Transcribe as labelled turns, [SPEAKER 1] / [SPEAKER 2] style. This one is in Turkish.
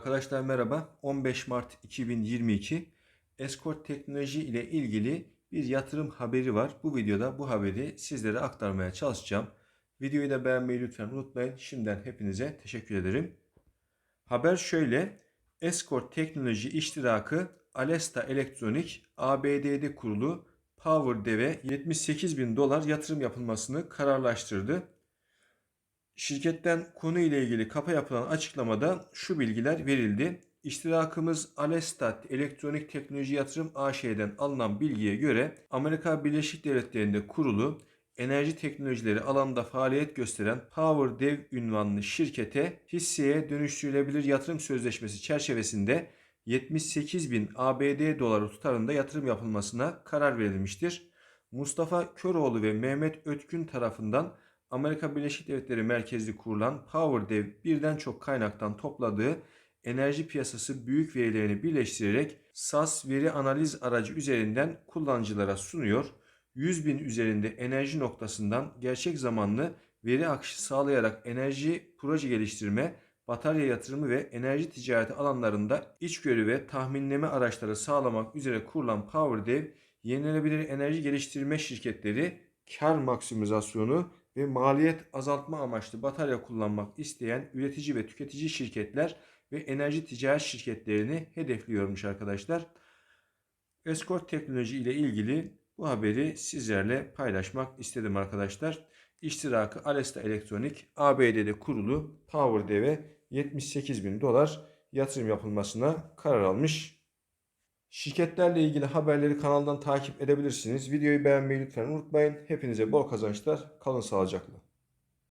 [SPEAKER 1] Arkadaşlar merhaba. 15 Mart 2022 Escort Teknoloji ile ilgili bir yatırım haberi var. Bu videoda bu haberi sizlere aktarmaya çalışacağım. Videoyu da beğenmeyi lütfen unutmayın. Şimdiden hepinize teşekkür ederim. Haber şöyle. Escort Teknoloji iştirakı Alesta Elektronik ABD'de kurulu PowerDev'e 78 bin dolar yatırım yapılmasını kararlaştırdı. Şirketten konu ile ilgili kapa yapılan açıklamada şu bilgiler verildi. İştirakımız Alestat Elektronik Teknoloji Yatırım AŞ'den alınan bilgiye göre Amerika Birleşik Devletleri'nde kurulu enerji teknolojileri alanında faaliyet gösteren PowerDev ünvanlı şirkete hisseye dönüştürülebilir yatırım sözleşmesi çerçevesinde 78 bin ABD doları tutarında yatırım yapılmasına karar verilmiştir. Mustafa Köroğlu ve Mehmet Ötkün tarafından Amerika Birleşik Devletleri merkezli kurulan PowerDev birden çok kaynaktan topladığı enerji piyasası büyük verilerini birleştirerek SAS veri analiz aracı üzerinden kullanıcılara sunuyor. 100 bin üzerinde enerji noktasından gerçek zamanlı veri akışı sağlayarak enerji proje geliştirme, batarya yatırımı ve enerji ticareti alanlarında içgörü ve tahminleme araçları sağlamak üzere kurulan PowerDev, yenilenebilir enerji geliştirme şirketleri kar maksimizasyonu ve maliyet azaltma amaçlı batarya kullanmak isteyen üretici ve tüketici şirketler ve enerji ticaret şirketlerini hedefliyormuş arkadaşlar. Escort teknoloji ile ilgili bu haberi sizlerle paylaşmak istedim arkadaşlar. İştirakı Alesta Elektronik ABD'de kurulu PowerDev'e 78 bin dolar yatırım yapılmasına karar almış. Şirketlerle ilgili haberleri kanaldan takip edebilirsiniz. Videoyu beğenmeyi lütfen unutmayın. Hepinize bol kazançlar. Kalın sağlıcakla.